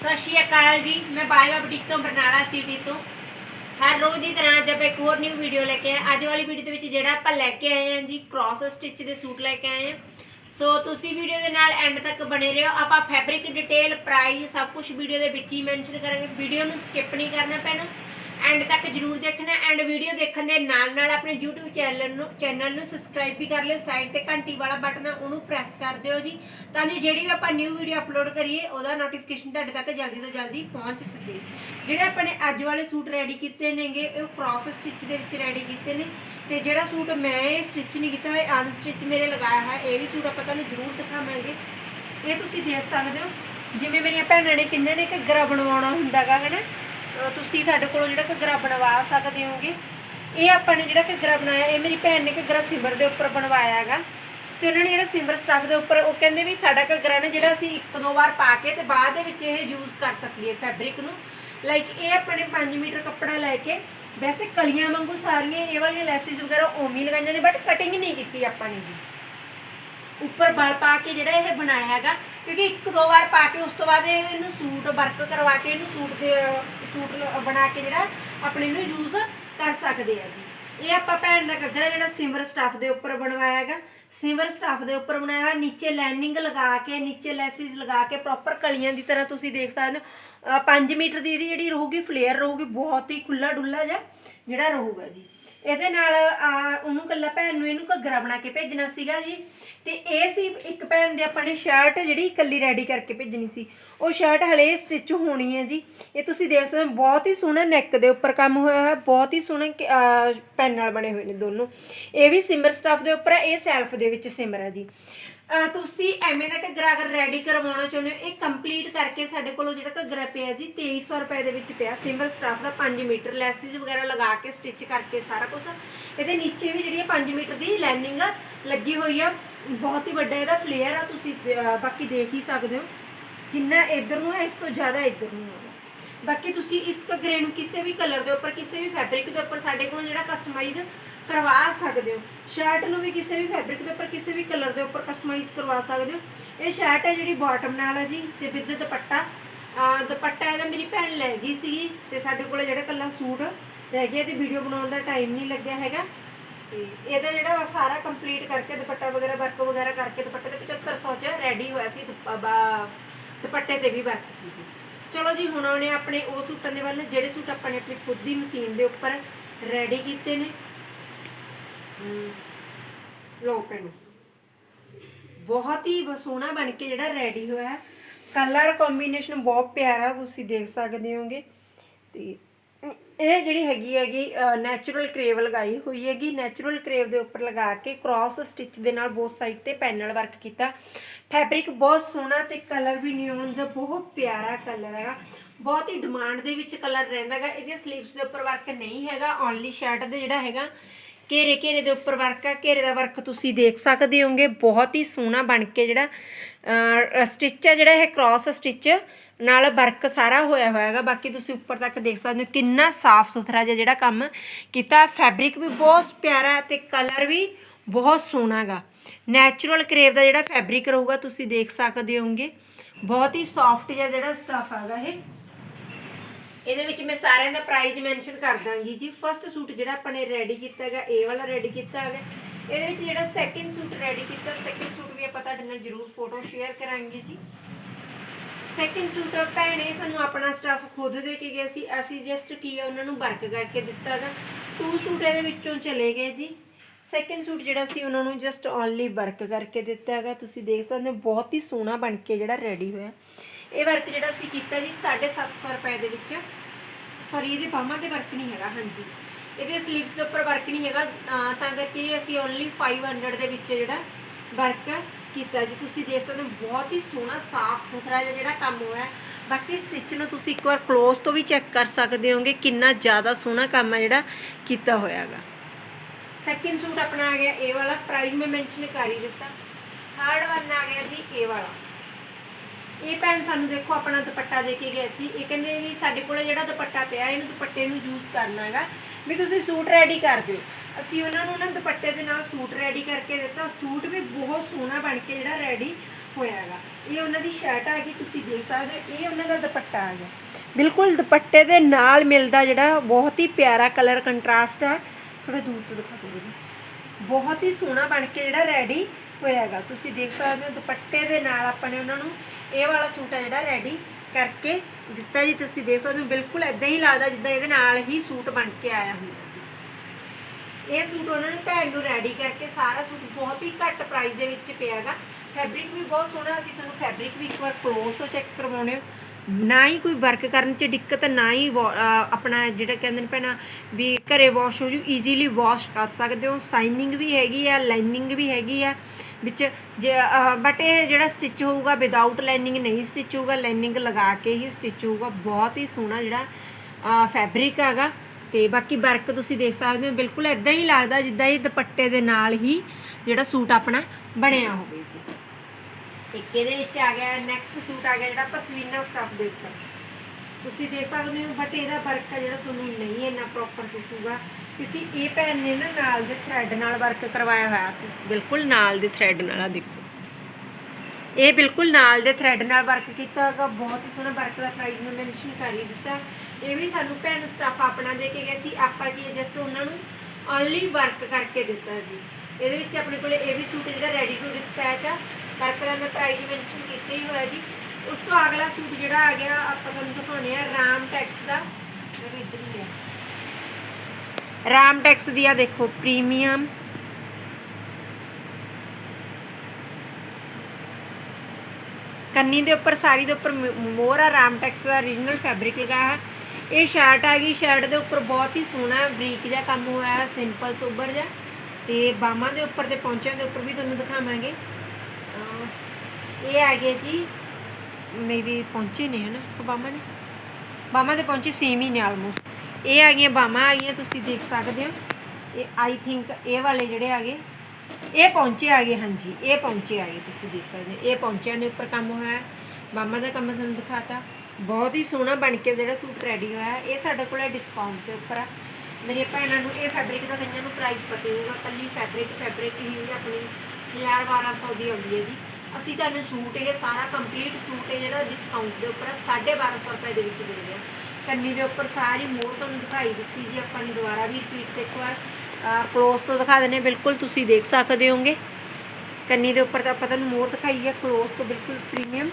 ਸਤਿ ਸ਼੍ਰੀ ਅਕਾਲ ਜੀ, ਮੈਂ ਬਾਈਵਾ ਬੁਟੀਕ ਤੋਂ ਬਰਨਾਲਾ ਸਿਟੀ ਤੋਂ। ਹਰ ਰੋਜ਼ ਦੀ ਤਰ੍ਹਾਂ ਜਦ ਇੱਕ ਹੋਰ ਨਿਊ ਵੀਡੀਓ ਲੈ ਕੇ ਆਏ ਅੱਜ ਵਾਲੀ ਵੀਡੀਓ ਦੇ ਵਿੱਚ ਜਿਹੜਾ ਆਪਾਂ ਲੈ ਕੇ ਆਏ ਹਾਂ ਜੀ ਕ੍ਰਾਸ ਸਟਿਚ ਦੇ ਸੂਟ ਲੈ ਕੇ ਆਏ ਹਾਂ। ਸੋ ਤੁਸੀਂ ਵੀਡੀਓ ਦੇ ਨਾਲ ਐਂਡ ਤੱਕ ਬਣੇ ਰਹੋ। ਆਪਾਂ ਫੈਬਰਿਕ ਡਿਟੇਲ ਪ੍ਰਾਈਸ ਸਭ ਕੁਝ ਵੀਡੀਓ ਦੇ ਵਿੱਚ ਹੀ ਮੈਂਸ਼ਨ ਕਰਾਂਗੇ। ਵੀਡੀਓ ਨੂੰ ਸਕਿਪ ਨਹੀਂ ਕਰਨਾ ਪੈਣਾ। ਐਂਡ ਤੱਕ ਜਰੂਰ ਦੇਖਣਾ ਐਂਡ ਵੀਡੀਓ ਦੇਖਣ ਦੇ ਨਾਲ ਨਾਲ ਆਪਣੇ YouTube ਚੈਨਲ ਨੂੰ ਚੈਨਲ ਨੂੰ ਸਬਸਕ੍ਰਾਈਬ ਵੀ ਕਰ ਲਿਓ ਸਾਈਡ ਤੇ ਘੰਟੀ ਵਾਲਾ ਬਟਨ ਆ, ਉਹਨੂੰ ਪ੍ਰੈਸ ਕਰ ਦਿਓ ਜੀ। ਤਾਂ ਕਿ ਜਿਹੜੀ ਵੀ ਆਪਾਂ ਨਿਊ ਵੀਡੀਓ ਅਪਲੋਡ ਕਰੀਏ, ਉਹਦਾ ਨੋਟੀਫਿਕੇਸ਼ਨ ਤੁਹਾਡੇ ਤੱਕ ਜਲਦੀ ਤੋਂ ਜਲਦੀ ਪਹੁੰਚ ਸਕੇ। ਜਿਹੜੇ ਆਪਾਂ ਨੇ ਅੱਜ ਵਾਲੇ ਸੂਟ ਰੈਡੀ ਕੀਤੇ ਨੇਗੇ ਉਹ ਪ੍ਰੋਸੈਸ ਸਟਿਚ ਦੇ ਵਿੱਚ ਰੈਡੀ ਕੀਤੇ ਨੇ। ਤੇ ਜਿਹੜਾ ਸੂਟ ਮੈਂ ਇਹ ਸਟਿਚ ਨਹੀਂ ਕੀਤਾ ਇਹ ਅਨਸਟਿਚ ਮੇਰੇ ਲਗਾਇਆ ਹੈ ਇਹ ਵੀ ਸੂਟ ਆਪਾਂ ਤੁਹਾਨੂੰ ਜ਼ਰੂਰ ਦਿਖਾਵਾਂਗੇ। ਇਹ ਤੁਸੀਂ ਦੇਖ ਸਕਦੇ ਹੋ, ਜਿਵੇਂ ਮੇਰੀਆਂ ਭੈਣਾਂ ਨੇ ਕਿੰਨੇ ਨੇ ਘੱਗਰਾ ਬਣਵਾਉਣਾ ਹੁੰਦਾਗਾ ਹਨਾ? ਅਹ ਤੁਸੀਂ ਸਾਡੇ ਕੋਲੋਂ ਜਿਹੜਾ ਘੱਗਰਾ ਬਣਵਾ ਸਕਦੇ ਹੋਗੇ। ਇਹ ਆਪਾਂ ਨੇ ਜਿਹੜਾ ਘੱਗਰਾ ਬਣਾਇਆ, ਇਹ ਮੇਰੀ ਭੈਣ ਨੇ ਘੱਗਰਾ ਸਿਮਰ ਦੇ ਉੱਪਰ ਬਣਵਾਇਆ ਹੈਗਾ। ਤੇ ਉਹਨਾਂ ਨੇ ਜਿਹੜਾ ਸਿਮਰ ਸਟੱਫ ਦੇ ਉੱਪਰ, ਉਹ ਕਹਿੰਦੇ ਵੀ ਸਾਡਾ ਘੱਗਰਾ ਨੇ ਜਿਹੜਾ ਅਸੀਂ ਇੱਕ ਦੋ ਵਾਰ ਪਾ ਕੇ ਤੇ ਬਾਅਦ ਦੇ ਵਿੱਚ ਇਹ ਯੂਜ਼ ਕਰ ਸਕੀਏ ਫੈਬਰਿਕ ਨੂੰ। ਲਾਈਕ ਇਹ ਆਪਾਂ ਨੇ 5 ਮੀਟਰ ਕੱਪੜਾ ਲੈ ਕੇ, ਵੈਸੇ ਕਲੀਆਂ ਵਾਂਗੂ ਸਾਰੀਆਂ ਇਹ ਵਾਲੀਆਂ ਲੈਸਿਸ ਵਗੈਰਾ ਉਵੇਂ ਲਗਾਈਆਂ ਨੇ ਬਟ ਕਟਿੰਗ ਨਹੀਂ ਕੀਤੀ ਆਪਾਂ ਨੇ ਜੀ। ਉੱਪਰ ਬਲ ਪਾ ਕੇ ਜਿਹੜਾ ਇਹ ਬਣਾਇਆ ਹੈਗਾ ਕਿਉਂਕਿ ਇੱਕ ਦੋ ਵਾਰ ਪਾ ਕੇ ਉਸ ਤੋਂ ਬਾਅਦ ਇਹਨੂੰ ਸੂਟ ਵਰਕ ਕਰਵਾ ਕੇ ਇਹਨੂੰ ਸੂਟ ਦੇ, ਸੂਟ ਬਣਾ ਕੇ ਜਿਹੜਾ ਆਪਣੇ ਨੂੰ ਯੂਜ਼ ਕਰ ਸਕਦੇ ਆ ਜੀ। ਇਹ ਆਪਾਂ ਭੈਣ ਦਾ ਘੱਗਰਾ ਜਿਹੜਾ ਸਿਮਰ ਸਟਾਫ ਦੇ ਉੱਪਰ ਬਣਵਾਇਆ ਹੈਗਾ ਸਿਮਰ ਸਟਾਫ ਦੇ ਉੱਪਰ ਬਣਾਇਆ ਹੋਇਆ, ਨੀਚੇ ਲਾਈਨਿੰਗ ਲਗਾ ਕੇ, ਨੀਚੇ ਲੈਸਿਸ ਲਗਾ ਕੇ ਪ੍ਰੋਪਰ ਕਲੀਆਂ ਦੀ ਤਰ੍ਹਾਂ ਤੁਸੀਂ ਦੇਖ ਸਕਦੇ ਹੋ। 5 ਮੀਟਰ ਦੀ ਇਹਦੀ ਜਿਹੜੀ ਰਹੂਗੀ ਫਲੇਅਰ ਰਹੂਗੀ, ਬਹੁਤ ਹੀ ਖੁੱਲਾ ਡੁੱਲਾ ਜਿਹਾ ਜਿਹੜਾ ਰਹੂਗਾ ਜੀ। ਇਹਦੇ ਨਾਲ ਉਹਨੂੰ ਕੱਲਾ ਭੈਣ ਨੂੰ ਇਹਨੂੰ ਘੱਗਰਾ ਬਣਾ ਕੇ ਭੇਜਣਾ ਸੀਗਾ ਜੀ। ਤੇ ਇਹ ਸੀ, ਇੱਕ ਭੈਣ ਦੇ ਆਪਾਂ ਨੇ ਸ਼ਰਟ ਜਿਹੜੀ ਇਕੱਲੀ ਰੈਡੀ ਕਰਕੇ ਭੇਜਣੀ ਸੀ। ਉਹ ਸ਼ਰਟ ਹਲੇ ਸਟਿਚ ਹੋਣੀ ਹੈ ਜੀ। ਇਹ ਤੁਸੀਂ ਦੇਖ ਸਕਦੇ ਹੋ, ਬਹੁਤ ਹੀ ਸੋਹਣਾ ਨੈਕ ਦੇ ਉੱਪਰ ਕੰਮ ਹੋਇਆ ਹੋਇਆ, ਬਹੁਤ ਹੀ ਸੋਹਣਾ ਪੈਨ ਨਾਲ ਬਣੇ ਹੋਏ ਨੇ ਦੋਨੋਂ। ਇਹ ਵੀ ਸਿਮਰ ਸਟਾਫ ਦੇ ਉੱਪਰ ਹੈ, ਇਹ ਸੈਲਫ ਦੇ ਵਿੱਚ ਸਿਮਰ ਹੈ ਜੀ। ਤੁਸੀਂ ਐਵੇਂ ਦਾ ਘੱਗਰਾ ਅਗਰ ਰੈਡੀ ਕਰਵਾਉਣਾ ਚਾਹੁੰਦੇ ਹੋ, ਇਹ ਕੰਪਲੀਟ ਕਰਕੇ ਸਾਡੇ ਕੋਲੋਂ ਜਿਹੜਾ ਘੱਗਰਾ ਪਿਆ ਜੀ 2300 ਰੁਪਏ ਦੇ ਵਿੱਚ ਪਿਆ। ਸਿੰਗਲ ਸਟਾਫ ਦਾ 5 ਮੀਟਰ ਲੈਸਿਸ ਵਗੈਰਾ ਲਗਾ ਕੇ ਸਟਿਚ ਕਰਕੇ ਸਾਰਾ ਕੁਝ ਇਹਦੇ ਨੀਚੇ ਵੀ ਜਿਹੜੀ ਹੈ 5 ਮੀਟਰ ਦੀ ਲਾਈਨਿੰਗ ਲੱਗੀ ਹੋਈ ਆ। ਬਹੁਤ ਹੀ ਵੱਡਾ ਇਹਦਾ ਫਲੇਅਰ ਆ, ਤੁਸੀਂ ਬਾਕੀ ਦੇਖ ਹੀ ਸਕਦੇ ਹੋ। ਜਿੰਨਾ ਇੱਧਰ ਨੂੰ ਹੈ, ਇਸ ਤੋਂ ਜ਼ਿਆਦਾ ਇੱਧਰ ਨੂੰ ਹੈ ਬਾਕੀ ਤੁਸੀਂ ਇਸ ਘੱਗਰੇ ਨੂੰ ਕਿਸੇ ਵੀ ਕਲਰ ਦੇ ਉੱਪਰ, ਕਿਸੇ ਵੀ ਫੈਬਰਿਕ ਦੇ ਉੱਪਰ ਸਾਡੇ ਕੋਲੋਂ ਜਿਹੜਾ ਕਸਟਮਾਈਜ਼ ਕਰਵਾ ਸਕਦੇ ਹੋ। ਸ਼ਰਟ ਨੂੰ ਵੀ ਕਿਸੇ ਵੀ ਫੈਬਰਿਕ ਦੇ ਉੱਪਰ, ਕਿਸੇ ਵੀ ਕਲਰ ਦੇ ਉੱਪਰ ਕਸਟਮਾਈਜ਼ ਕਰਵਾ ਸਕਦੇ ਹੋ। ਇਹ ਸ਼ਰਟ ਹੈ ਜਿਹੜੀ ਬਾਟਮ ਨਾਲ ਹੈ ਜੀ, ਤੇ ਵਿਦ ਦੁਪੱਟਾ। ਦੁਪੱਟਾ ਇਹਦਾ ਮੇਰੀ ਭੈਣ ਲੈ ਗਈ ਸੀ ਤੇ ਸਾਡੇ ਕੋਲ ਜਿਹੜਾ ਕੱਲਾ ਸੂਟ ਰਹਿ ਗਿਆ, ਤੇ ਵੀਡੀਓ ਬਣਾਉਣ ਦਾ ਟਾਈਮ ਨਹੀਂ ਲੱਗਿਆ ਹੈਗਾ। ਤੇ ਇਹਦਾ ਜਿਹੜਾ ਵਾ ਸਾਰਾ ਕੰਪਲੀਟ ਕਰਕੇ ਦੁਪੱਟਾ ਵਗੈਰਾ ਵਰਕ ਵਗੈਰਾ ਕਰਕੇ ਦੁਪੱਟੇ ਤੇ 7500 ਚ ਰੈਡੀ ਹੋਇਆ ਸੀ ਦੁਪ- ਦੁਪੱਟੇ ਤੇ ਵੀ ਵਰਕ ਸੀ ਜੀ। ਚਲੋ ਜੀ ਹੁਣ ਉਹਨੇ ਆਪਣੇ ਉਹ ਸੂਟਾਂ ਦੇ ਵੱਲ ਜਿਹੜੇ ਸੂਟ ਆਪਾਂ ਨੇ ਆਪਣੀ ਖੁਦ ਦੀ ਮਸ਼ੀਨ ਦੇ ਉੱਪਰ ਰੈਡੀ ਕੀਤੇ ਨੇ। ਹਮ, ਲਓ ਬਹੁਤ ਹੀ ਸੋਹਣਾ ਬਣ ਕੇ ਜਿਹੜਾ ਰੈਡੀ ਹੋਇਆ। ਕਲਰ ਕੰਬੀਨੇਸ਼ਨ ਬਹੁਤ ਪਿਆਰਾ ਤੁਸੀਂ ਦੇਖ ਸਕਦੇ ਹੋਗੇ। ਤੇ ਇਹ ਜਿਹੜੀ ਹੈਗੀ ਹੈਗੀ ਨੈਚੁਰਲ ਕਰੇਵ ਲਗਾਈ ਹੋਈ ਹੈਗੀ। ਨੈਚੁਰਲ ਕਰੇਵ ਦੇ ਉੱਪਰ ਲਗਾ ਕੇ ਕ੍ਰਾਸ ਸਟਿਚ ਦੇ ਨਾਲ ਬਹੁਤ ਸਾਈਡ ਤੇ ਪੈਨਲ ਵਰਕ ਕੀਤਾ। ਫੈਬਰਿਕ ਬਹੁਤ ਸੋਹਣਾ ਤੇ ਕਲਰ ਵੀ ਨਿਓਨ ਜਿਹਾ ਬਹੁਤ ਪਿਆਰਾ ਕਲਰ ਹੈਗਾ। ਬਹੁਤ ਹੀ ਡਿਮਾਂਡ ਦੇ ਵਿੱਚ ਕਲਰ ਰਹਿੰਦਾ ਹੈਗਾ। ਇਹਦੀਆਂ ਸਲੀਵਸ ਦੇ ਉੱਪਰ ਵਰਕ ਨਹੀਂ ਹੈਗਾ। ਓਨਲੀ ਸ਼ਰਟ ਦੇ ਜਿਹੜਾ ਹੈਗਾ ਘੇਰੇ ਘੇਰੇ ਦੇ ਉੱਪਰ ਵਰਕ ਆ। ਘੇਰੇ ਦਾ ਵਰਕ ਤੁਸੀਂ ਦੇਖ ਸਕਦੇ ਹੋਗੇ। ਬਹੁਤ ਹੀ ਸੋਹਣਾ ਬਣ ਕੇ ਜਿਹੜਾ ਸਟਿਚ ਹੈ ਜਿਹੜਾ ਇਹ ਕ੍ਰਾਸ ਸਟਿਚ ਨਾਲ ਵਰਕ ਸਾਰਾ ਹੋਇਆ ਹੋਇਆ ਹੈਗਾ। ਬਾਕੀ ਤੁਸੀਂ ਉੱਪਰ ਤੱਕ ਦੇਖ ਸਕਦੇ ਹੋ ਕਿੰਨਾ ਸਾਫ਼ ਸੁਥਰਾ ਜਿਹਾ ਜਿਹੜਾ ਕੰਮ ਕੀਤਾ। ਫੈਬਰਿਕ ਵੀ ਬਹੁਤ ਪਿਆਰਾ ਹੈ ਤੇ ਕਲਰ ਵੀ ਬਹੁਤ ਸੋਹਣਾ ਹੈਗਾ ਨੈਚੁਰਲ ਕਰੇਵ ਦਾ ਜਿਹੜਾ ਫੈਬਰਿਕ ਰਹੂਗਾ, ਤੁਸੀਂ ਦੇਖ ਸਕਦੇ ਹੋਗੇ ਬਹੁਤ ਹੀ ਸੌਫਟ ਜਿਹਾ ਜਿਹੜਾ ਸਟਫ ਹੈਗਾ ਇਹ। ਇਹਦੇ ਵਿੱਚ ਮੈਂ ਸਾਰਿਆਂ ਦਾ ਪ੍ਰਾਈਸ ਮੈਂਸ਼ਨ ਕਰ ਦਾਂਗੀ ਜੀ। ਫਰਸਟ ਸੂਟ ਜਿਹੜਾ ਆਪਾਂ ਨੇ ਰੈਡੀ ਕੀਤਾ ਹੈਗਾ, ਇਹ ਵਾਲਾ ਰੈਡੀ ਕੀਤਾ ਹੈਗਾ। ਇਹਦੇ ਵਿੱਚ ਜਿਹੜਾ ਸੈਕਿੰਡ ਸੂਟ ਰੈਡੀ ਕੀਤਾ ਸੈਕਿੰਡ ਸੂਟ ਵੀ ਆਪਾਂ ਤੁਹਾਡੇ ਨਾਲ ਜ਼ਰੂਰ ਫੋਟੋ ਸ਼ੇਅਰ ਕਰਾਂਗੇ ਜੀ। ਸੈਕਿੰਡ ਸੂਟ ਭੈਣੇ, ਸਾਨੂੰ ਆਪਣਾ ਸਟਾਫ ਖੁਦ ਦੇ ਕੇ ਗਿਆ ਸੀ। ਅਸੀਂ ਜਸਟ ਕੀ ਆ, ਉਹਨਾਂ ਨੂੰ ਵਰਕ ਕਰਕੇ ਦਿੱਤਾ ਹੈਗਾ ਟੂ ਸੂਟ ਇਹਦੇ ਵਿੱਚੋਂ ਚਲੇ ਗਏ ਜੀ। ਸੈਕਿੰਡ ਸੂਟ ਜਿਹੜਾ ਸੀ, ਉਹਨਾਂ ਨੂੰ ਜਸਟ ਓਨਲੀ ਵਰਕ ਕਰਕੇ ਦਿੱਤਾ ਹੈਗਾ ਤੁਸੀਂ ਦੇਖ ਸਕਦੇ ਹੋ, ਬਹੁਤ ਹੀ ਸੋਹਣਾ ਬਣ ਕੇ ਜਿਹੜਾ ਰੈਡੀ ਹੋਇਆ। ਇਹ ਵਰਕ ਜਿਹੜਾ ਸੀ ਕੀਤਾ ਜੀ 750 ਰੁਪਏ ਦੇ ਵਿੱਚ। ਸੌਰੀ ਇਹਦੇ ਬਾਹਾਂ ਤੇ ਵਰਕ ਨਹੀਂ ਹੈਗਾ, ਹਾਂਜੀ। ਇਹਦੇ ਸਲੀਵਸ ਦੇ ਉੱਪਰ ਵਰਕ ਨਹੀਂ ਹੈਗਾ ਤਾਂ ਕਰਕੇ ਅਸੀਂ ਓਨਲੀ 500 ਦੇ ਵਿੱਚ ਜਿਹੜਾ ਵਰਕ ਕੀਤਾ ਜੀ ਤੁਸੀਂ ਦੇਖ ਸਕਦੇ ਹੋ, ਬਹੁਤ ਹੀ ਸੋਹਣਾ, ਸਾਫ਼ ਸੁਥਰਾ ਜਿਹਾ ਜਿਹੜਾ ਕੰਮ ਹੋਇਆ ਬਾਕੀ ਸਟਿਚ ਨੂੰ ਤੁਸੀਂ ਇੱਕ ਵਾਰ ਕਲੋਜ਼ ਤੋਂ ਵੀ ਚੈੱਕ ਕਰ ਸਕਦੇ ਹੋਗੇ ਕਿੰਨਾ ਜ਼ਿਆਦਾ ਸੋਹਣਾ ਕੰਮ ਹੈ ਜਿਹੜਾ ਕੀਤਾ ਹੋਇਆ ਹੈਗਾ। ਸੈਕਿੰਡ ਸੂਟ ਆਪਣਾ ਆ ਗਿਆ, ਇਹ ਵਾਲਾ। ਪ੍ਰਾਈਸ ਮੈਂ ਮੈਂਸ਼ਨ ਕਰ ਹੀ ਦਿੱਤਾ। ਥਰਡ ਵਨ ਆ ਗਿਆ ਜੀ, ਇਹ ਵਾਲਾ। ਇਹ ਭੈਣ ਸਾਨੂੰ ਦੇਖੋ ਆਪਣਾ ਦੁਪੱਟਾ ਦੇ ਕੇ ਗਏ ਸੀ। ਇਹ ਕਹਿੰਦੇ ਵੀ ਸਾਡੇ ਕੋਲੇ ਜਿਹੜਾ ਦੁਪੱਟਾ ਪਿਆ, ਇਹਨੂੰ ਦੁਪੱਟੇ ਨੂੰ ਯੂਜ਼ ਕਰਨਾ ਹੈਗਾ। ਵੀ ਤੁਸੀਂ ਸੂਟ ਰੈਡੀ ਕਰ ਦਿਓ। ਅਸੀਂ ਉਹਨਾਂ ਨੂੰ ਨਾ ਦੁਪੱਟੇ ਦੇ ਨਾਲ ਸੂਟ ਰੈਡੀ ਕਰਕੇ ਦਿੱਤਾ। ਸੂਟ ਵੀ ਬਹੁਤ ਸੋਹਣਾ ਬਣ ਕੇ ਜਿਹੜਾ ਰੈਡੀ ਹੋਇਆ ਹੈਗਾ। ਇਹ ਉਹਨਾਂ ਦੀ ਸ਼ਰਟ ਆ ਗਈ, ਤੁਸੀਂ ਦੇਖ ਸਕਦੇ ਹੋ, ਇਹ ਉਹਨਾਂ ਦਾ ਦੁਪੱਟਾ ਆ ਗਿਆ। ਬਿਲਕੁਲ ਦੁਪੱਟੇ ਦੇ ਨਾਲ ਮਿਲਦਾ ਜਿਹੜਾ ਬਹੁਤ ਹੀ ਪਿਆਰਾ ਕਲਰ ਕੰਟਰਾਸਟ ਹੈ ਥੋੜਾ ਦੂਰ ਤੋਂ ਦਿਖਾ ਦਿਓ ਜੀ। ਬਹੁਤ ਹੀ ਸੋਹਣਾ ਬਣ ਕੇ ਜਿਹੜਾ ਰੈਡੀ ਹੋਇਆ ਹੈਗਾ। ਤੁਸੀਂ ਦੇਖ ਸਕਦੇ ਹੋ ਦੁਪੱਟੇ ਦੇ ਨਾਲ ਆਪਾਂ ਨੇ ਉਹਨਾਂ ਨੂੰ ਇਹ ਵਾਲਾ ਸੂਟ ਆ ਜਿਹੜਾ ਰੈਡੀ ਕਰਕੇ ਦਿੱਤਾ ਜੀ, ਤੁਸੀਂ ਦੇਖ ਸਕਦੇ ਹੋ, ਬਿਲਕੁਲ ਇਦਾਂ ਹੀ ਲੱਗਦਾ ਜਿੱਦਾਂ ਇਹਦੇ ਨਾਲ ਹੀ ਸੂਟ ਬਣ ਕੇ ਆਇਆ ਹੁੰਦਾ ਜੀ। ਇਹ ਸੂਟ ਉਹਨਾਂ ਨੇ ਭੈਣ ਨੂੰ ਰੈਡੀ ਕਰਕੇ ਸਾਰਾ ਸੂਟ ਬਹੁਤ ਹੀ ਘੱਟ ਪ੍ਰਾਈਸ ਦੇ ਵਿੱਚ ਪਿਆਗਾ। ਫੈਬਰਿਕ ਵੀ ਬਹੁਤ ਸੋਹਣਾ, ਅਸੀਂ ਤੁਹਾਨੂੰ ਫੈਬਰਿਕ ਵੀ ਇੱਕ ਵਾਰ ਕਲੋਜ਼ ਤੋਂ ਚੈੱਕ ਕਰਵਾਉਣੇ ਹੋ। ਨਾ ਹੀ ਕੋਈ ਵਰਕ ਕਰਨ 'ਚ ਦਿੱਕਤ, ਨਾ ਹੀ ਵਾ- ਆਪਣਾ ਜਿਹੜਾ ਕਹਿੰਦੇ ਨੇ ਭੈਣਾ ਵੀ ਘਰੇ ਵਾਸ਼ ਹੋ ਜੂ ਈਜ਼ੀਲੀ ਵਾਸ਼ ਕਰ ਸਕਦੇ ਹੋ। ਸਾਈਨਿੰਗ ਵੀ ਹੈਗੀ ਆ ਲਾਈਨਿੰਗ ਵੀ ਹੈਗੀ ਆ। ਵਿੱਚ ਜੇ ਬਟ ਇਹ ਜਿਹੜਾ ਸਟਿਚ ਹੋਊਗਾ ਵਿਦਆਊਟ ਲਾਈਨਿੰਗ ਨਹੀਂ ਸਟਿਚ ਹੋਊਗਾ ਲਾਈਨਿੰਗ ਲਗਾ ਕੇ ਹੀ ਸਟਿਚ ਹੋਊਗਾ, ਬਹੁਤ ਹੀ ਸੋਹਣਾ ਜਿਹੜਾ ਫੈਬਰਿਕ ਹੈਗਾ। ਤੇ ਬਾਕੀ ਵਰਕ ਤੁਸੀਂ ਦੇਖ ਸਕਦੇ ਹੋ, ਬਿਲਕੁਲ ਇਦਾਂ ਹੀ ਲੱਗਦਾ ਜਿੱਦਾਂ ਇਹ ਦੁਪੱਟੇ ਦੇ ਨਾਲ ਹੀ ਜਿਹੜਾ ਸੂਟ ਆਪਣਾ ਬਣਿਆ ਹੋਵੇ ਜੀ। ਇੱਕ ਇਹਦੇ ਵਿੱਚ ਆ ਗਿਆ ਨੈਕਸਟ ਸੂਟ ਆ ਗਿਆ ਜਿਹੜਾ ਪਸ਼ਮੀਨਾ ਸਟਫ ਦੇ ਉੱਪਰ। ਤੁਸੀਂ ਦੇਖ ਸਕਦੇ ਹੋ ਬਟ ਇਹਦਾ ਵਰਕ ਆ ਜਿਹੜਾ ਤੁਹਾਨੂੰ ਨਹੀਂ ਇੰਨਾ ਪ੍ਰੋਪਰ ਦਿਸੂਗਾ, ਕਿਉਂਕਿ ਇਹ ਭੈਣ ਨੇ ਨਾ ਨਾਲ ਦੇ ਥ੍ਰੈਡ ਨਾਲ ਵਰਕ ਕਰਵਾਇਆ ਹੋਇਆ, ਤੁਸੀਂ ਬਿਲਕੁਲ ਨਾਲ ਦੇ ਥ੍ਰੈਡ ਨਾਲ ਆ ਦੇਖੋ। ਇਹ ਬਿਲਕੁਲ ਨਾਲ ਦੇ ਥ੍ਰੈਡ ਨਾਲ ਵਰਕ ਕੀਤਾ ਹੈਗਾ ਬਹੁਤ ਹੀ ਸੋਹਣਾ ਵਰਕ ਦਾ ਪ੍ਰਾਈਸ ਮੈਂ ਮੈਂਸ਼ਨ ਕਰ ਹੀ ਦਿੱਤਾ। ਇਹ ਵੀ ਸਾਨੂੰ ਭੈਣ ਸਟਾਫ ਆਪਣਾ ਦੇ ਕੇ ਗਏ ਸੀ, ਆਪਾਂ ਕੀ ਜਸਟ ਉਹਨਾਂ ਨੂੰ ਓਨਲੀ ਵਰਕ ਕਰਕੇ ਦਿੱਤਾ ਜੀ। ਇਹਦੇ ਵਿੱਚ ਆਪਣੇ ਕੋਲੇ ਇਹ ਵੀ ਸੂਟ ਜਿਹੜਾ ਰੈਡੀ ਟੂ ਡਿਸਪੈਚ ਆ ਵਰਕ ਦਾ ਮੈਂ ਪ੍ਰਾਈਸ ਮੈਂਸ਼ਨ ਕੀਤਾ ਹੀ ਹੋਇਆ ਜੀ। ਉਸ ਤੋਂ ਅਗਲਾ ਸੂਟ ਜਿਹੜਾ ਆ ਗਿਆ, ਆਪਾਂ ਤੁਹਾਨੂੰ ਦਿਖਾਉਣੇ ਆ, ਰਾਮ ਟੈਕਸ ਦਾ। ਮੇਰੇ ਇੱਧਰ ਹੀ ਹੈ ਰਾਮ ਟੈਕਸ ਦੀ ਆ ਦੇਖੋ, ਪ੍ਰੀਮੀਅਮ। ਕੰਨੀ ਦੇ ਉੱਪਰ ਸਾੜੀ ਦੇ ਉੱਪਰ ਮ- ਆ, ਰਾਮ ਟੈਕਸ ਦਾ origignal ਫੈਬਰਿਕ ਲਗਾਇਆ ਹੈ। ਇਹ ਸ਼ਰਟ ਆ ਗਈ ਸ਼ਰਟ ਦੇ ਉੱਪਰ ਬਹੁਤ ਹੀ ਸੋਹਣਾ ਬਰੀਕ ਜਿਹਾ ਕੰਮ ਹੋਇਆ ਹੈ ਸਿੰਪਲ ਸੋਬਰ ਜਿਹਾ। ਤੇ ਬਾਹਾਂ ਦੇ ਉੱਪਰ ਤੇ ਪਹੁੰਚਿਆਂ ਦੇ ਉੱਪਰ ਵੀ ਤੁਹਾਨੂੰ ਦਿਖਾਵਾਂਗੇ। ਇਹ ਆ ਗਏ ਜੀ ਮੇਬੀ ਪਹੁੰਚੇ ਨੇ ਹਨਾ, ਕਿ ਬਾਹਾਂ ਨੇ? ਬਾਹਾਂ ਦੇ ਪਹੁੰਚੇ ਸੇਮ ਹੀ ਨੇ ਆਲਮੋਸਟ ਇਹ ਆ ਗਈਆਂ ਬਾਹਾਂ ਆ ਗਈਆਂ ਤੁਸੀਂ ਦੇਖ ਸਕਦੇ ਹੋ। ਇਹ ਆਈ ਥਿੰਕ ਇਹ ਵਾਲੇ ਜਿਹੜੇ ਆ ਗਏ ਇਹ ਪਹੁੰਚੇ ਆ ਗਏ ਹਾਂਜੀ, ਇਹ ਪਹੁੰਚੇ ਆ ਗਏ ਤੁਸੀਂ ਦੇਖ ਸਕਦੇ ਹੋ। ਇਹ ਪਹੁੰਚਿਆਂ ਦੇ ਉੱਪਰ ਕੰਮ ਹੋਇਆ ਹੈ ਬਾਹਾਂ ਦਾ ਕੰਮ ਤੁਹਾਨੂੰ ਦਿਖਾਤਾ। ਬਹੁਤ ਹੀ ਸੋਹਣਾ ਬਣ ਕੇ ਜਿਹੜਾ ਸੂਟ ਰੈਡੀ ਹੋਇਆ, ਇਹ ਸਾਡੇ ਕੋਲ ਡਿਸਕਾਊਂਟ ਦੇ ਉੱਪਰ। ਆ ਮੇਰੀਆਂ ਭੈਣਾਂ ਨੂੰ ਇਹ ਫੈਬਰਿਕ ਦਾ ਕਈਆਂ ਨੂੰ ਪ੍ਰਾਈਸ ਪਤਾ ਹੋਊਗਾ, ਕੱਲੀ ਫੈਬਰਿਕ ਫੈਬਰਿਕ ਹੀ ਹੋਈ ਆਪਣੀ 1000 1200 ਦੀ ਆਉਂਦੀ ਹੈ ਜੀ। ਅਸੀਂ ਤੁਹਾਨੂੰ ਸੂਟ ਇਹ ਸਾਰਾ ਕੰਪਲੀਟ ਸੂਟ ਇਹ ਜਿਹੜਾ ਡਿਸਕਾਊਂਟ ਦੇ ਉੱਪਰ 1250 ਰੁਪਏ ਦੇ ਵਿੱਚ ਦੇ ਰਹੇ। ਹਾਂ ਕੰਨੀ ਦੇ ਉੱਪਰ ਸਾਰੀ ਮੋਹਰ ਤੁਹਾਨੂੰ ਦਿਖਾਈ ਦਿੱਤੀ ਜੀ, ਆਪਾਂ ਨੇ ਦੁਬਾਰਾ ਵੀ ਰਿਪੀਟ ਤੇ ਇੱਕ ਵਾਰ। ਕਲੋਜ਼ ਤੋਂ ਦਿਖਾ ਦਿੰਦੇ ਬਿਲਕੁਲ ਤੁਸੀਂ ਦੇਖ ਸਕਦੇ ਹੋਗੇ ਕੰਨੀ ਦੇ ਉੱਪਰ ਤਾਂ ਆਪਾਂ ਤੁਹਾਨੂੰ ਮੋਹਰ ਦਿਖਾਈ ਹੈ ਕਲੋਜ਼ ਤੋਂ ਬਿਲਕੁਲ ਪ੍ਰੀਮੀਅਮ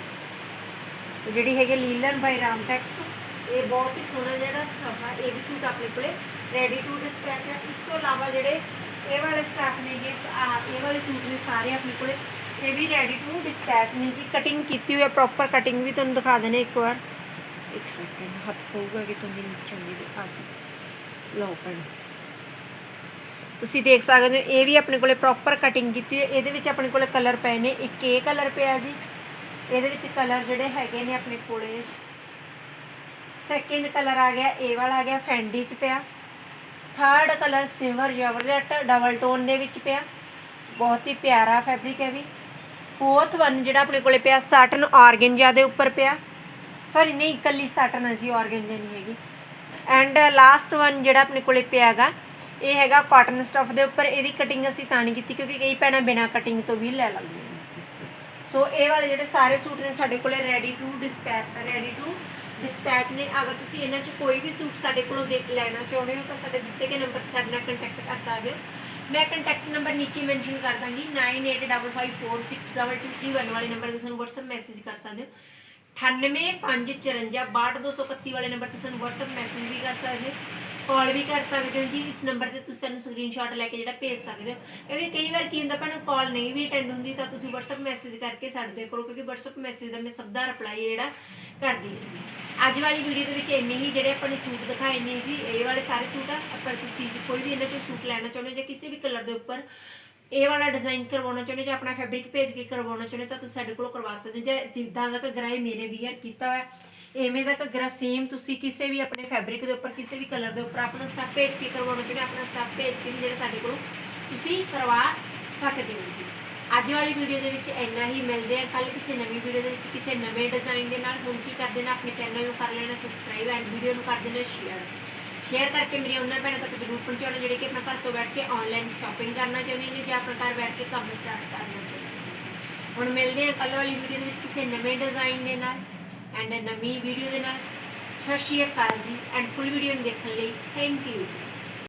ਜਿਹੜੀ ਹੈਗੀ ਲੀਲਨ ਬਾਈ ਰਾਮਟੈਕਸ। ਇਹ ਬਹੁਤ ਹੀ ਸੋਹਣਾ ਜਿਹੜਾ ਸਟਫ ਆ, ਇਹ ਵੀ ਸੂਟ ਆਪਣੇ ਕੋਲੇ ਰੈਡੀ ਟੂ ਡਿਸਪੈਚ ਹੈ ਇਸ ਤੋਂ ਇਲਾਵਾ ਜਿਹੜੇ ਇਹ ਵਾਲੇ ਸਟਫ ਨੇ ਇਹ ਵਾਲੇ ਸੂਟ ਨੇ ਸਾਰੇ ਆਪਣੇ ਕੋਲੇ। ਇਹ ਵੀ ਰੈਡੀ ਟੂ ਡਿਸਪੈਚ ਨੇ ਜੀ। ਕਟਿੰਗ ਕੀਤੀ ਹੋਈ ਹੈ ਪ੍ਰੋਪਰ ਕਟਿੰਗ ਵੀ ਤੁਹਾਨੂੰ ਦਿਖਾ ਦੇਣੇ ਇੱਕ ਵਾਰ। ਇੱਕ ਸੈਕਿੰਡ ਹੱਥ ਪਊਗਾ ਕਿ ਤੁਹਾਨੂੰ ਨੀਚੇ ਦੀ ਦਿਖਾ ਸੀ ਲਓ ਭੈਣ। ਤੁਸੀਂ ਦੇਖ ਸਕਦੇ ਹੋ, ਇਹ ਵੀ ਆਪਣੇ ਕੋਲੇ ਪ੍ਰੋਪਰ ਕਟਿੰਗ ਕੀਤੀ ਹੋਈ ਹੈ ਇਹਦੇ ਵਿੱਚ ਆਪਣੇ ਕੋਲੇ ਕਲਰ ਪਏ ਨੇ। ਇੱਕ ਇਹ ਕਲਰ ਪਿਆ ਜੀ। ਇਹਦੇ ਵਿੱਚ ਕਲਰ ਜਿਹੜੇ ਹੈਗੇ ਨੇ ਆਪਣੇ ਕੋਲੇ। ਸੈਕਿੰਡ ਕਲਰ ਆ ਗਿਆ, ਇਹ ਵਾਲਾ ਆ ਗਿਆ ਫੈਂਡੀ ਚ ਪਿਆ। Third colour silver georgette double tone ਦੇ ਵਿੱਚ ਪਿਆ। ਬਹੁਤ ਹੀ ਪਿਆਰਾ ਫੈਬਰਿਕ ਹੈ ਵੀ। ਫੋਰਥ ਵਨ ਜਿਹੜਾ ਆਪਣੇ ਕੋਲੇ ਪਿਆ ਸਾਟਨ ਆਰਗੈਂਜਾ ਦੇ ਉੱਪਰ ਪਿਆ। ਸੌਰੀ ਨਹੀਂ, ਇਕੱਲੀ ਸਾਟਨ ਹੈ ਜੀ ਆਰਗੈਂਜਾ ਨਹੀਂ ਹੈਗੀ। ਐਂਡ ਲਾਸਟ ਵਨ ਜਿਹੜਾ ਆਪਣੇ ਕੋਲੇ ਪਿਆ ਹੈਗਾ, ਇਹ ਹੈਗਾ ਕਾਟਨ ਸਟਫ ਦੇ ਉੱਪਰ। ਇਹਦੀ ਕਟਿੰਗ ਅਸੀਂ ਤਾਂ ਨਹੀਂ ਕੀਤੀ, ਕਿਉਂਕਿ ਕਈ ਭੈਣਾਂ ਬਿਨਾ ਕਟਿੰਗ ਤੋਂ ਵੀ ਲੈ ਲੈਂਦੀਆਂ ਸੋ ਇਹ ਵਾਲੇ ਜਿਹੜੇ ਸਾਰੇ ਸੂਟ ਨੇ ਸਾਡੇ ਕੋਲੇ ready to dispatch ready to dispatch ਨੇ। ਅਗਰ ਤੁਸੀਂ ਇਹਨਾਂ 'ਚ ਕੋਈ ਵੀ ਸੂਟ ਸਾਡੇ ਕੋਲੋਂ ਦੇਖ ਲੈਣਾ ਚਾਹੁੰਦੇ ਹੋ, ਤਾਂ ਸਾਡੇ ਦਿੱਤੇ ਗਏ ਨੰਬਰ ਤੇ ਸਾਡੇ ਨਾਲ ਕੰਟੈਕਟ ਕਰ ਸਕਦੇ ਹੋ। ਮੈਂ ਕੰਟੈਕਟ ਨੰਬਰ ਨੀਚੇ ਮੈਂਸ਼ਨ ਕਰ ਦਾਂਗੀ 9855462231 ਵਾਲੇ ਨੰਬਰ ਤੇ ਤੁਹਾਨੂੰ WhatsApp ਮੈਸੇਜ ਕਰ ਸਕਦੇ ਹੋ। 9854562231 ਵਾਲੇ ਨੰਬਰ ਤੇ ਤੁਹਾਨੂੰ WhatsApp ਮੈਸੇਜ ਵੀ ਕਰ ਸਕਦੇ ਹੋ। ਕਾਲ ਵੀ ਕਰ ਸਕਦੇ ਹੋ ਜੀ, ਇਸ ਨੰਬਰ ਤੇ ਤੁਸੀਂ ਸਾਨੂੰ ਸਕਰੀਨਸ਼ਾਟ ਲੈ ਕੇ ਜਿਹੜਾ ਭੇਜ ਸਕਦੇ ਹੋ। ਕਿਉਂਕਿ ਕਈ ਵਾਰ ਕੀ ਹੁੰਦਾ, ਭੈਣੋ ਕਾਲ ਨਹੀਂ ਵੀ ਅਟੈਂਡ ਹੁੰਦੀ, ਤਾਂ ਤੁਸੀਂ WhatsApp ਮੈਸੇਜ ਕਰਕੇ ਸਾਡੇ ਦੇ ਕਰੋ, ਕਿਉਂਕਿ WhatsApp ਮੈਸੇਜ ਦਾ ਮੈਂ ਸਭ ਦਾ ਰਿਪਲਾਈ ਜਿਹੜਾ ਕਰਦੀ ਹਾਂ। ਅੱਜ ਵਾਲੀ ਵੀਡੀਓ ਦੇ ਵਿੱਚ ਇੰਨੇ ਹੀ ਜਿਹੜੇ ਆਪਾਂ ਨੇ ਸੂਟ ਦਿਖਾਏ ਨੇ ਜੀ, ਇਹ ਵਾਲੇ ਸਾਰੇ ਸੂਟ ਆ। ਪਰ ਤੁਸੀਂ ਕੋਈ ਵੀ ਇਹਨਾਂ ਚੋਂ ਸੂਟ ਲੈਣਾ ਚਾਹੁੰਦੇ ਹੋ ਜਾਂ ਕਿਸੇ ਵੀ ਕਲਰ ਦੇ ਉੱਪਰ ਇਹ ਵਾਲਾ ਡਿਜ਼ਾਈਨ ਕਰਵਾਉਣਾ ਚਾਹੁੰਦੇ ਹੋ ਜਾਂ ਆਪਣਾ ਫੈਬਰਿਕ ਭੇਜ ਕੇ ਕਰਵਾਉਣਾ ਚਾਹੁੰਦੇ ਹੋ, ਤਾਂ ਤੁਸੀਂ ਸਾਡੇ ਕੋਲ ਕਰਵਾ ਸਕਦੇ ਹੋ। ਜਾਂ ਜਿੱਦਾਂ ਦਾ ਘੱਗਰਾ ਇਹ ਮੇਰੇ ਵੀਅਰ ਕੀਤਾ ਹੋਇਆ ਐਵੇਂ ਦਾ ਘੱਗਰਾ ਸੇਮ ਤੁਸੀਂ ਕਿਸੇ ਵੀ ਆਪਣੇ ਫੈਬਰਿਕ ਦੇ ਉੱਪਰ ਕਿਸੇ ਵੀ ਕਲਰ ਦੇ ਉੱਪਰ ਆਪਣਾ ਸਟਾਫ ਭੇਜ ਕੇ ਕਰਵਾਉਣਾ ਚਾਹੁੰਦੇ ਹੋ, ਆਪਣਾ ਸਟਾਫ ਭੇਜ ਕੇ ਵੀ ਜਿਹੜਾ ਸਾਡੇ ਕੋਲ ਤੁਸੀਂ ਕਰਵਾ ਸਕਦੇ ਹੋ ਜੀ। ਅੱਜ ਵਾਲੀ ਵੀਡੀਓ ਦੇ ਵਿੱਚ ਇੰਨਾ ਹੀ ਮਿਲਦੇ ਆ ਕੱਲ ਕਿਸੇ ਨਵੀਂ ਵੀਡੀਓ ਦੇ ਵਿੱਚ ਕਿਸੇ ਨਵੇਂ ਡਿਜ਼ਾਈਨ ਦੇ ਨਾਲ। ਹੁਣ ਕੀ ਕਰ ਦੇਣਾ ਆਪਣੇ ਚੈਨਲ ਨੂੰ ਕਰ ਲੈਣਾ ਸਬਸਕ੍ਰਾਈਬ ਐਂਡ ਵੀਡੀਓ ਨੂੰ ਕਰ ਦੇਣਾ ਸ਼ੇਅਰ ਸ਼ੇਅਰ ਕਰਕੇ ਮੇਰੀ ਉਹਨਾਂ ਭੈਣਾਂ ਤੱਕ ਜ਼ਰੂਰ ਪਹੁੰਚਾਉਣਾ ਜਿਹੜੇ ਕਿ ਆਪਣਾ ਘਰ ਤੋਂ ਬੈਠ ਕੇ ਆਨਲਾਈਨ ਸ਼ਾਪਿੰਗ ਕਰਨਾ ਚਾਹੁੰਦੇ ਨੇ ਜਾਂ ਆਪਣਾ ਘਰ ਬੈਠ ਕੇ ਕੰਮ ਸਟਾਰਟ ਕਰਨਾ ਚਾਹੁੰਦੇ ਨੇ। ਹੁਣ ਮਿਲਦੇ ਆ ਕੱਲ ਵਾਲੀ ਵੀਡੀਓ ਦੇ ਵਿੱਚ ਕਿਸੇ ਨਵੇਂ ਡਿਜ਼ਾਈਨ ਦੇ ਨਾਲ। ਐਂਡ ਨਵੀਂ ਵੀਡੀਓ ਦੇ ਨਾਲ। ਸਤਿ ਸ਼੍ਰੀ ਅਕਾਲ ਜੀ, ਐਂਡ ਫੁੱਲ ਵੀਡੀਓ ਨੂੰ ਦੇਖਣ ਲਈ ਥੈਂਕ ਯੂ